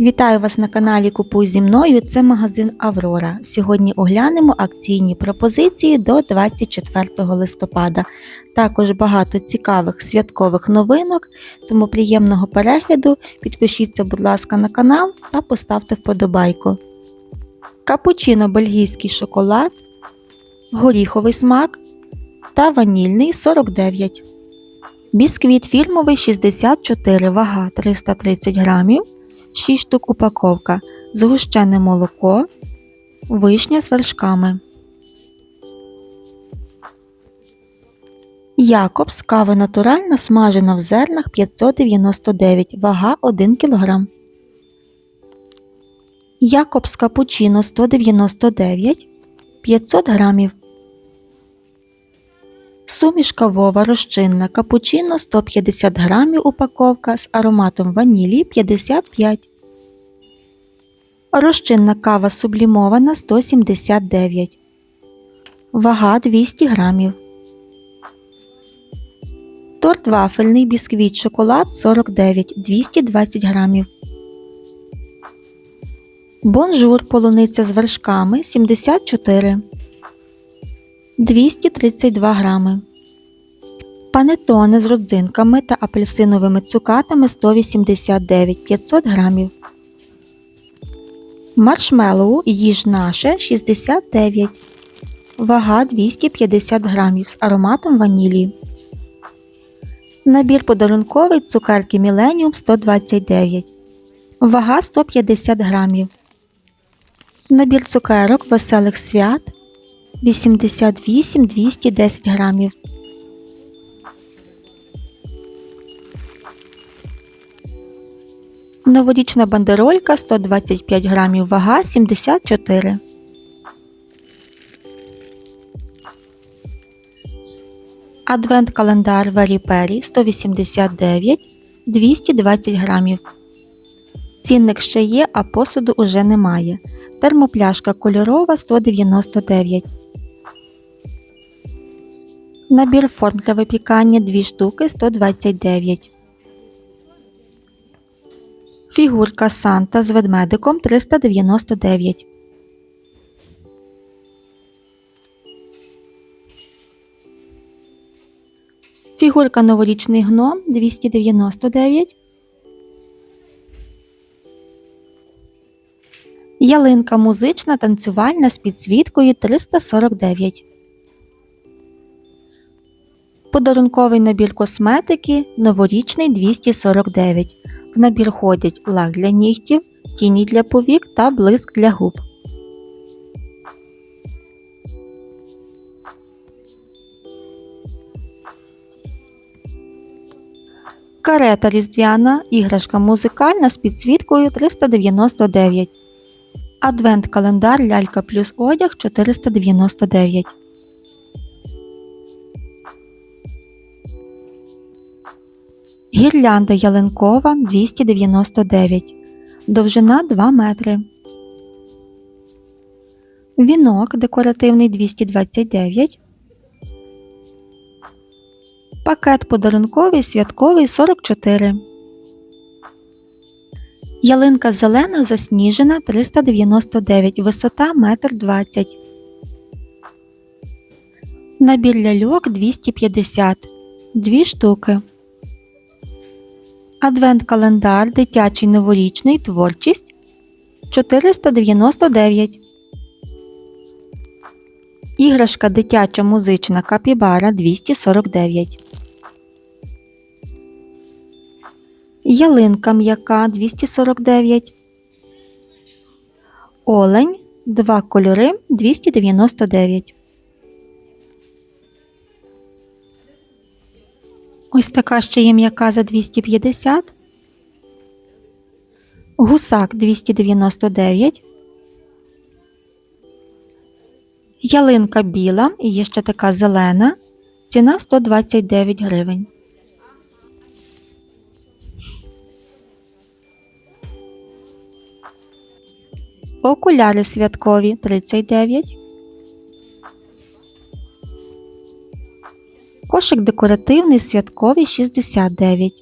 Вітаю вас на каналі Купуй зі мною. Це магазин Аврора. Сьогодні оглянемо акційні пропозиції до 24 листопада. Також багато цікавих святкових новинок, тому приємного перегляду. Підпишіться, будь ласка, на канал та поставте вподобайку. Капучино бельгійський шоколад, горіховий смак та ванільний 49. Бісквіт фірмовий 64 вага 330 грамів. 6 штук упаковка, згущене молоко, вишня з вершками. Якобс кава натуральна смажена в зернах 599, вага 1 кг. Якобс капучино 199 500 грамів. Суміш кавова розчинна капучино 150 грамів упаковка з ароматом ванілі 55. Розчинна кава сублімована 179. Вага 200 грамів. Торт вафельний бісквіт шоколад 49 220 грамів. Бонжур полуниця з вершками 74 232 грами. Панетоне з родзинками та апельсиновими цукатами 189 500 грамів. Маршмеллоу їж наше 69. Вага 250 грамів з ароматом ванілі. Набір подарунковий цукерки Міленіум 129. Вага 150 грамів. Набір цукерок веселих свят 88 210 грамів. Новорічна бандеролька 125 грамів вага 74. Адвент календар Вері Пері 189 220 грамів. Цінник ще є, а посуду уже немає. Термопляшка кольорова 199. Набір форм для випікання 2 штуки 129. Фігурка Санта з ведмедиком 399. Фігурка новорічний гном 299. Ялинка музична танцювальна з підсвіткою 349. Подарунковий набір косметики новорічний 249. В набір ходять лак для нігтів, тіні для повік та блиск для губ. Карета різдвяна, іграшка музикальна з підсвіткою 399. Адвент календар лялька плюс одяг 499. Гірлянда ялинкова 299. Довжина 2 метри. Вінок декоративний 229. Пакет подарунковий святковий 44. Ялинка зелена засніжена 399. Висота 1,20 м. Набір ляльок 250. Дві штуки. Адвент календар дитячий новорічний творчість 499. Іграшка дитяча музична капібара 249. Ялинка м'яка 249. Олень. Два кольори 299. Ось така ще є м'яка за 250. Гусак 299. Ялинка біла і є ще така зелена. Ціна 129 гривень. Окуляри святкові 39. Кошик декоративний святковий 69.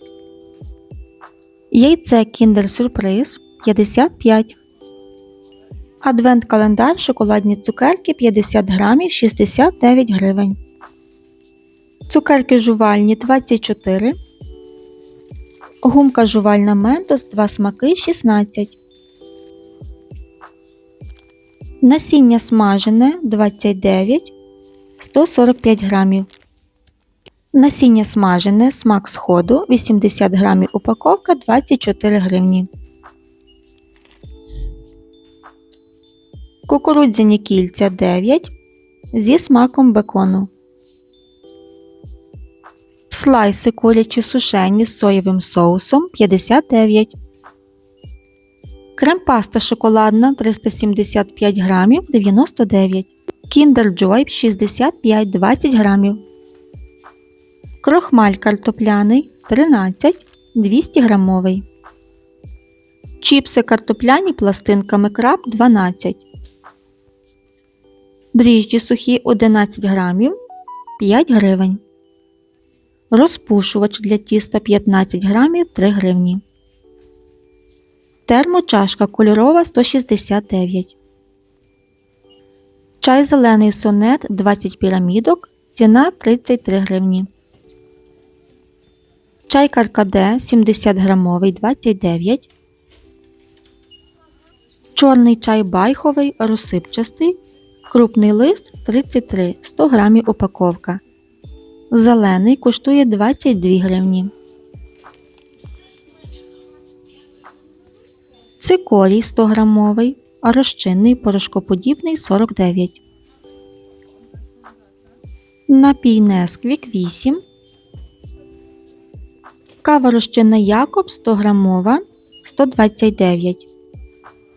Яйце Kinder Surprise 55. Адвент-календар шоколадні цукерки 50 грамів 69 гривень. Цукерки жувальні 24. Гумка жувальна ментос 2 смаки 16. Насіння смажене 29 145 грамів. Насіння смажене смак сходу 80 грамів упаковка 24 гривні. Кукурудзяні кільця 9 зі смаком бекону. Слайси курячі сушені з соєвим соусом 59. Крем-паста шоколадна 375 грамів 99. Kinder Joy 65 20 грамів. Крохмаль картопляний 13 200 грамовий. Чіпси картопляні пластинками краб 12. Дріжджі сухі 11 грамів 5 гривень. Розпушувач для тіста 15 грамів 3 гривні. Термочашка кольорова 169. Чай зелений сонет 20 пірамідок. Ціна 33 гривні. Чай каркаде 70 грамовий 29. Чорний чай байховий розсипчастий. Крупний лист 33 100 грамів упаковка. Зелений коштує 22 гривні. Цикорій 100 грамовий, розчинний порошкоподібний 49. Напій Несквік 8. Кава розчинна Якоб 100 грамова 129.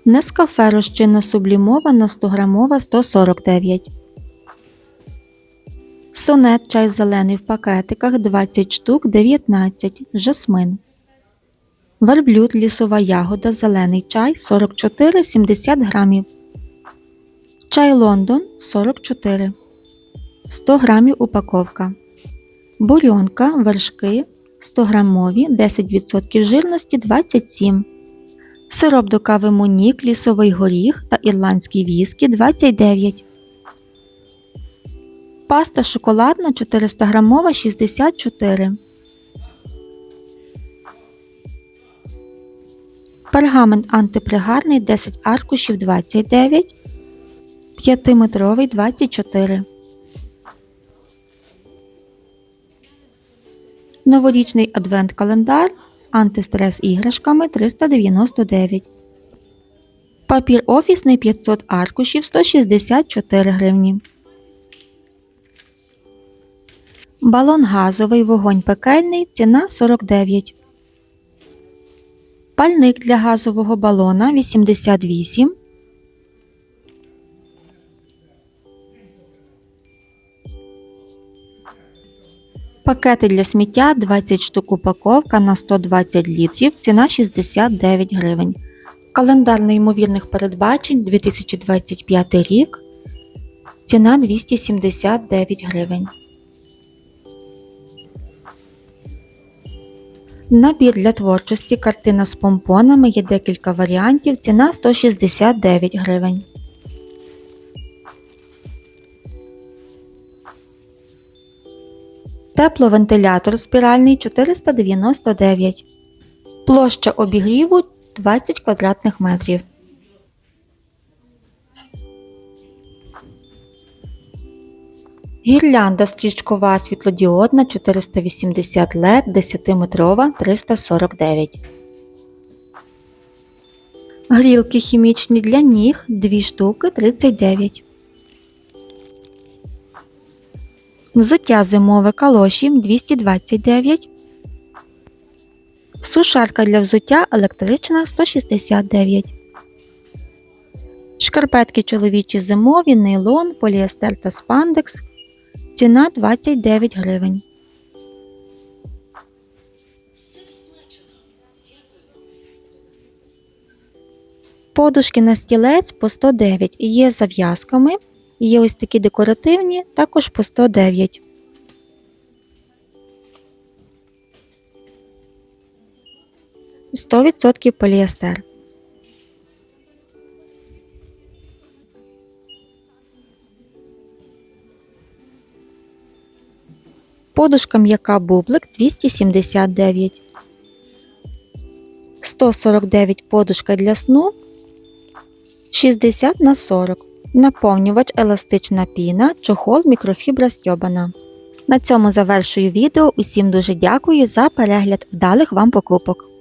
Нескафе розчинна сублімована 100 грамова 149. Сонет чай зелений в пакетиках 20 штук 19. Жасмин. Верблюд лісова ягода зелений чай 44,70 грамів. Чай Лондон 44. 100 грамів упаковка. Бурьонка вершки 100 грамові 10% жирності 27. Сироп до кави Монік, лісовий горіх та ірландський віскі 29. Паста шоколадна 400 грамова 64. Пергамент антипригарний 10 аркушів 29. 5-метровий 24. Новорічний адвент-календар з антистрес іграшками 399. Папір офісний 500 аркушів 164 гривні. Балон газовий вогонь пекельний ціна 49. Пальник для газового балона 88. Пакети для сміття 20 штук упаковка на 120 літрів. Ціна 69 гривень. Календар неймовірних передбачень 2025 рік. Ціна 279 гривень. Набір для творчості картина з помпонами є декілька варіантів. Ціна 169 гривень. Тепловентилятор спіральний 499. Площа обігріву 20 квадратних метрів. Гірлянда стрічкова світлодіодна 480 LED 10-метрова 349. Грілки хімічні для ніг 2 штуки 39. Взуття зимове калоші 229. Сушарка для взуття електрична 169. Шкарпетки чоловічі зимові, нейлон, поліестер та спандекс. Ціна 29 гривень. Подушки на стілець по 109 є зав'язками. Є ось такі декоративні, також по 109. Сто відсотків поліестер. Подушка м'яка бублик 279. 149 подушка для сну 60 на 40. Наповнювач еластична піна, чохол мікрофібра стьобана. На цьому завершую відео. Усім дуже дякую за перегляд вдалих вам покупок.